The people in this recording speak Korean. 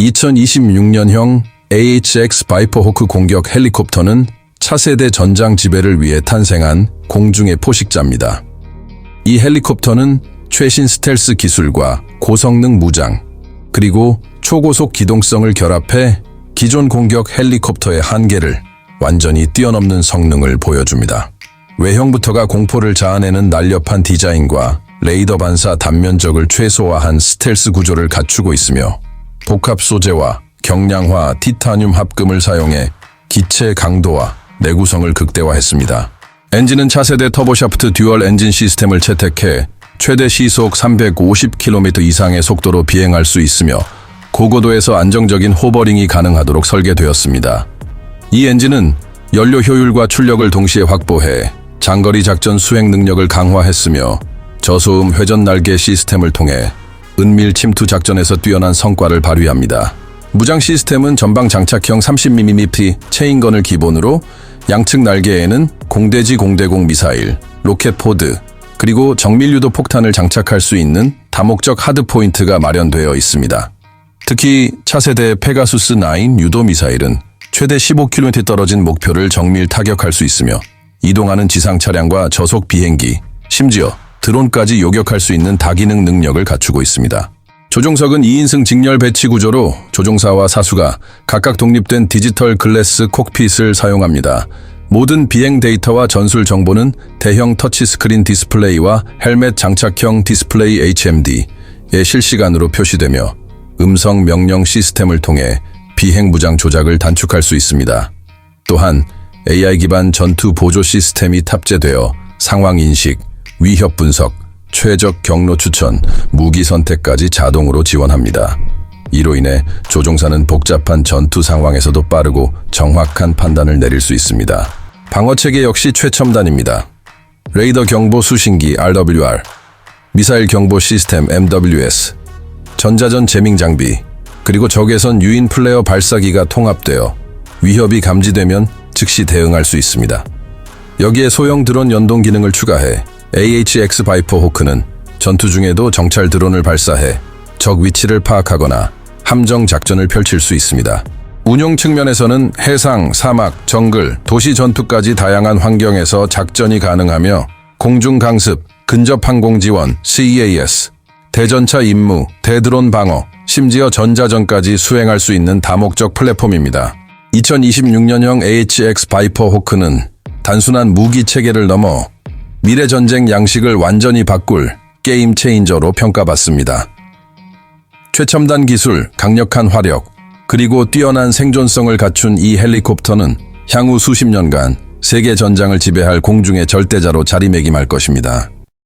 2026년형 AHX 바이퍼 호크 공격 헬리콥터는 차세대 전장 지배를 위해 탄생한 공중의 포식자입니다. 이 헬리콥터는 최신 스텔스 기술과 고성능 무장, 그리고 초고속 기동성을 결합해 기존 공격 헬리콥터의 한계를 완전히 뛰어넘는 성능을 보여줍니다. 외형부터가 공포를 자아내는 날렵한 디자인과 레이더 반사 단면적을 최소화한 스텔스 구조를 갖추고 있으며 복합 소재와 경량화 티타늄 합금을 사용해 기체 강도와 내구성을 극대화했습니다. 엔진은 차세대 터보샤프트 듀얼 엔진 시스템을 채택해 최대 시속 350km 이상의 속도로 비행할 수 있으며 고고도에서 안정적인 호버링이 가능하도록 설계되었습니다. 이 엔진은 연료 효율과 출력을 동시에 확보해 장거리 작전 수행 능력을 강화했으며 저소음 회전 날개 시스템을 통해 은밀 침투 작전에서 뛰어난 성과를 발휘합니다. 무장 시스템은 전방 장착형 30mm 체인건을 기본으로 양측 날개에는 공대지 공대공 미사일, 로켓 포드, 그리고 정밀 유도 폭탄을 장착할 수 있는 다목적 하드 포인트가 마련되어 있습니다. 특히 차세대 페가수스 9 유도 미사일은 최대 15km 떨어진 목표를 정밀 타격할 수 있으며 이동하는 지상 차량과 저속 비행기, 심지어 드론까지 요격할 수 있는 다기능 능력을 갖추고 있습니다. 조종석은 2인승 직렬 배치 구조로 조종사와 사수가 각각 독립된 디지털 글래스 콕핏을 사용합니다. 모든 비행 데이터와 전술 정보는 대형 터치스크린 디스플레이와 헬멧 장착형 디스플레이 HMD에 실시간으로 표시되며 음성 명령 시스템을 통해 비행 무장 조작을 단축할 수 있습니다. 또한 AI 기반 전투 보조 시스템이 탑재되어 상황 인식, 위협 분석, 최적 경로 추천, 무기 선택까지 자동으로 지원합니다. 이로 인해 조종사는 복잡한 전투 상황에서도 빠르고 정확한 판단을 내릴 수 있습니다. 방어 체계 역시 최첨단입니다. 레이더 경보 수신기 RWR, 미사일 경보 시스템 MWS, 전자전 재밍 장비, 그리고 적외선 유인 플레어 발사기가 통합되어 위협이 감지되면 즉시 대응할 수 있습니다. 여기에 소형 드론 연동 기능을 추가해 AHX 바이퍼 호크는 전투 중에도 정찰 드론을 발사해 적 위치를 파악하거나 함정 작전을 펼칠 수 있습니다. 운용 측면에서는 해상, 사막, 정글, 도시 전투까지 다양한 환경에서 작전이 가능하며 공중 강습, 근접 항공 지원, CEAS, 대전차 임무, 대드론 방어, 심지어 전자전까지 수행할 수 있는 다목적 플랫폼입니다. 2026년형 AHX 바이퍼 호크는 단순한 무기 체계를 넘어 미래 전쟁 양식을 완전히 바꿀 게임 체인저로 평가받습니다. 최첨단 기술, 강력한 화력, 그리고 뛰어난 생존성을 갖춘 이 헬리콥터는 향후 수십 년간 세계 전장을 지배할 공중의 절대자로 자리매김할 것입니다.